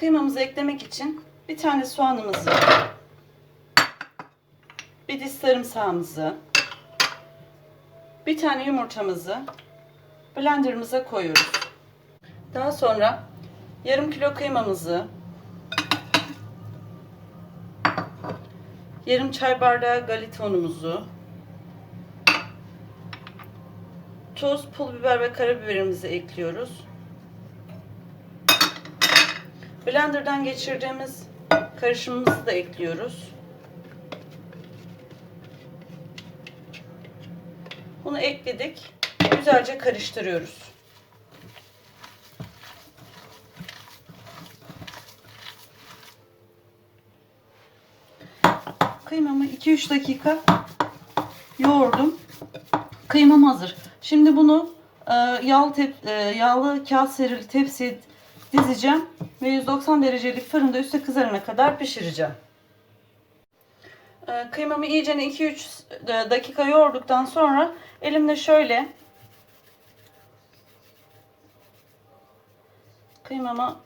Kıymamızı eklemek için bir tane soğanımızı, bir diş sarımsağımızı, bir tane yumurtamızı blenderımıza koyuyoruz. Daha sonra yarım kilo kıymamızı, yarım çay bardağı galeta unumuzu, tuz, pul biber ve karabiberimizi ekliyoruz. Blender'dan geçirdiğimiz karışımımızı da ekliyoruz. Bunu ekledik. Güzelce karıştırıyoruz. Kıymamı 2-3 dakika yoğurdum. Kıymam hazır. Şimdi bunu e, yağlı, tep- e, yağlı kağıt serili tepsiye dizeceğim ve 190 derecelik fırında üstü kızarana kadar pişireceğim. E, kıymamı iyice 2-3 dakika yoğurduktan sonra elimle şöyle kıymamı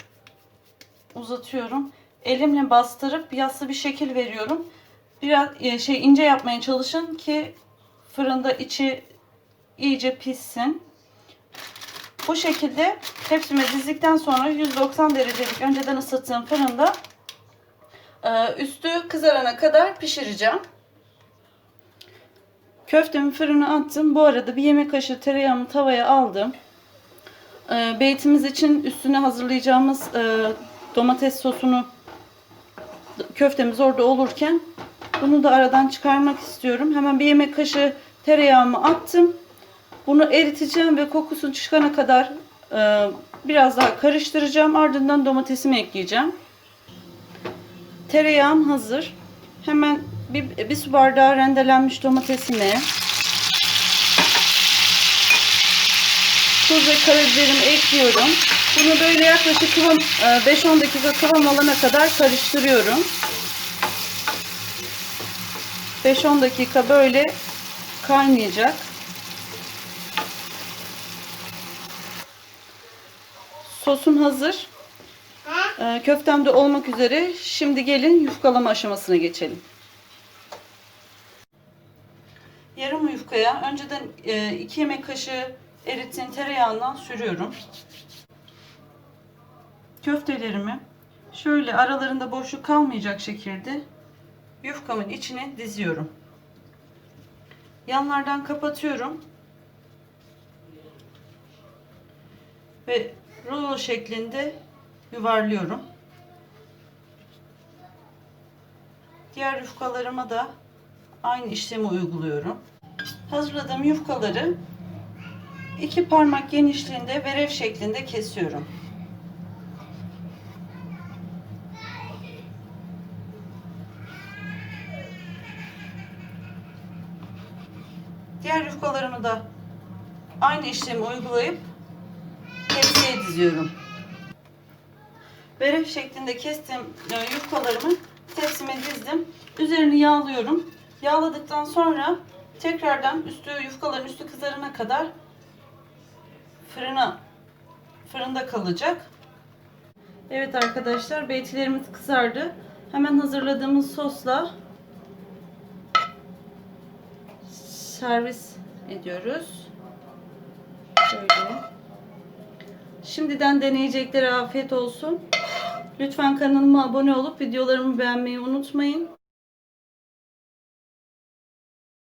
uzatıyorum. Elimle bastırıp yassı bir şekil veriyorum. Biraz e, şey ince yapmaya çalışın ki fırında içi iyice pişsin. Bu şekilde tepsime dizdikten sonra 190 derecelik önceden ısıttığım fırında e, üstü kızarana kadar pişireceğim. Köftemi fırına attım. Bu arada bir yemek kaşığı tereyağımı tavaya aldım. E, Beytimiz için üstüne hazırlayacağımız e, domates sosunu köftemiz orada olurken bunu da aradan çıkarmak istiyorum. Hemen bir yemek kaşığı tereyağımı attım. Bunu eriteceğim ve kokusu çıkana kadar e, biraz daha karıştıracağım. Ardından domatesimi ekleyeceğim. Tereyağım hazır. Hemen bir, bir su bardağı rendelenmiş domatesimi, tuz ve karabiberimi ekliyorum. Bunu böyle yaklaşık kıvam, e, 5-10 dakika kıvam alana kadar karıştırıyorum. 5-10 dakika böyle kaynayacak. Sosum hazır. Ee, köftem de olmak üzere. Şimdi gelin yufkalama aşamasına geçelim. Yarım yufkaya önceden 2 yemek kaşığı erittiğim tereyağından sürüyorum. Köftelerimi şöyle aralarında boşluk kalmayacak şekilde yufkamın içine diziyorum. Yanlardan kapatıyorum. Ve rulo şeklinde yuvarlıyorum. Diğer yufkalarıma da aynı işlemi uyguluyorum. Hazırladığım yufkaları iki parmak genişliğinde verev şeklinde kesiyorum. Diğer yufkalarımı da aynı işlemi uygulayıp tepsiye diziyorum. Verev şeklinde kestiğim e, yufkalarımı tepsime dizdim. Üzerini yağlıyorum. Yağladıktan sonra tekrardan üstü yufkaların üstü kızarana kadar fırına fırında kalacak. Evet arkadaşlar beytilerimiz kızardı. Hemen hazırladığımız sosla servis ediyoruz. Şöyle. Şimdiden deneyeceklere afiyet olsun. Lütfen kanalıma abone olup videolarımı beğenmeyi unutmayın.